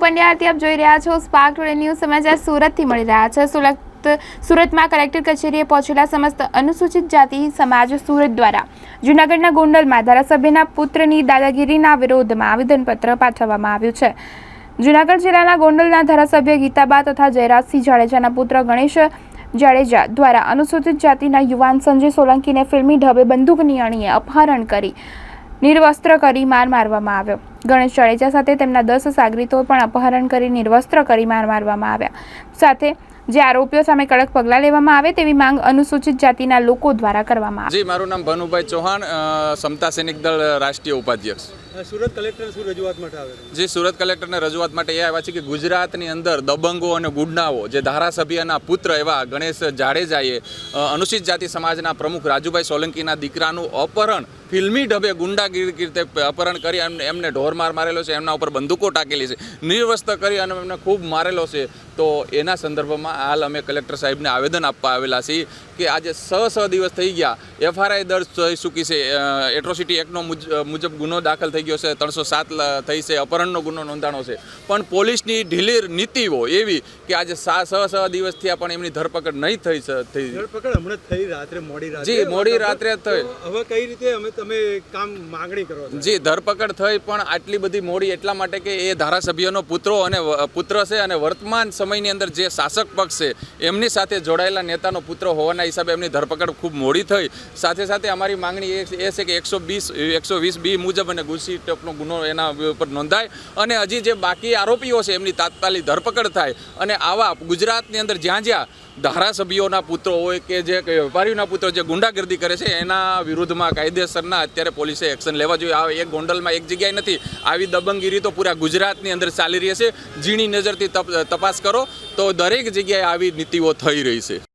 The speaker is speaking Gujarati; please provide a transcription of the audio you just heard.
પંડ્યાથી આપ જોઈ રહ્યા છો સ્પાર્ક ટુડે ન્યૂઝ સમાચાર સુરતથી મળી રહ્યા છે. સુરત, સુરતમાં કલેક્ટર કચેરીએ પહોંચેલા સમસ્ત અનુસૂચિત જાતિ, સમાજ, સુરત દ્વારા જૂનાગઢના ગોંડલમાં ધારાસભ્યના પુત્રની દાદાગીરીના વિરોધમાં આવેદનપત્ર પાઠવવામાં આવ્યું છે. જૂનાગઢ જિલ્લાના ગોંડલના ધારાસભ્ય ગીતાબા તથા જયરાજસિંહ જાડેજાના પુત્ર ગણેશ જાડેજા દ્વારા અનુસૂચિત જાતિના યુવાન સંજય સોલંકીને ફિલ્મી ઢબે બંદૂકની અણીએ અપહરણ કરી, નિર્વસ્ત્ર કરી માર મારવામાં આવ્યો. ગણેશ જાડેજા સાથે તેમના દસ સાગરીતો પણ અપહરણ કરી નિર્વસ્ત્ર કરી માર મારવામાં આવ્યા. સાથે જે આરોપીઓ સામે કડક પગલાં લેવામાં આવે તેવી માંગ અનુસૂચિત જાતિના લોકો દ્વારા કરવામાં આવે. જી મારું નામ ભનુભાઈ ચૌહાણ સમતા સૈનિક દળ રાષ્ટ્રીય ઉપાધ્યક્ષ. સુરત કલેક્ટર શું રજૂઆત માટે આવે જે સુરત કલેક્ટરને રજૂઆત માટે એ આવ્યા છે કે ગુજરાતની અંદર દબંગો અને ગુંડાઓ જે ધારાસભ્યના પુત્ર એવા ગણેશ જાડેજાએ અનુસૂચિત જાતિ સમાજના પ્રમુખ રાજુભાઈ સોલંકીના દીકરાનું અપહરણ ફિલ્મી ઢબે ગુંડાગીરી રીતે અપહરણ કરી એમને એમને ઢોરમાર મારેલો છે એમના ઉપર બંદૂકો ટાકેલી છે. નિર્વસ્ત કરી અને એમને ખૂબ મારેલો છે. તો એના સંદર્ભમાં હાલ અમે કલેક્ટર સાહેબને આવેદન આપવા આવેલા છીએ કે આજે સ સ દિવસ થઈ ગયા. એફઆરઆઈ દર્જ થઈ ચૂકી છે. એટ્રોસિટી એક્ટનો મુજ- મુજબ ગુનો દાખલ થઈ ગયો છે. ત્રણસો સાત થઈ છે. અપહરણનો ગુનો નોંધાણો છે. પણ પોલીસની ઢીલી નીતિઓ એવી કે આજે સા સ દિવસથી પણ એમની ધરપકડ નહીં થઈ થઈ. ધરપકડ હમણાં થઈ રાત્રે મોડી રાત્રે. જી, મોડી રાત્રે થઈ. હવે કઈ રીતે અમે તમે કામ માંગણી કરો છો? જી ધરપકડ થઈ પણ આટલી બધી મોડી એટલા માટે કે એ ધારાસભ્યનો પુત્રો અને પુત્ર છે અને વર્તમાન સમયની અંદર જે શાસક પક્ષ છે, એમની સાથે જોડાયેલા નેતાનો પુત્ર હોવાના હિસાબે એમની ધરપકડ ખૂબ મોડી થઈ. સાથે સાથે અમારી માંગણી એ છે કે એકસો બીસ એકસો વીસ બી મુજબ અને ગુસ્સી ટપનો ગુનો એના ઉપર નોંધાય. અને હજી જે બાકી આરોપીઓ છે, એમની તાત્કાલિક ધરપકડ થાય. અને આવા ગુજરાતની અંદર જ્યાં જ્યાં ધારાસભ્યોના પુત્રો હોય કે જે વેપારીઓના પુત્રો જે ગુંડાગર્દી કરે છે, એના વિરુદ્ધમાં કાયદેસરના અત્યારે પોલીસે એક્શન લેવા જોઈએ. આ એક ગોંડલમાં એક જગ્યાએ નથી આવી દબંગગીરી તો પૂરા ગુજરાતની અંદર ચાલી રહી છે ઝીણી નજરથી તપ- તપાસ કરો તો દરેક જગ્યાએ આવી નીતિઓ થઈ રહી છે.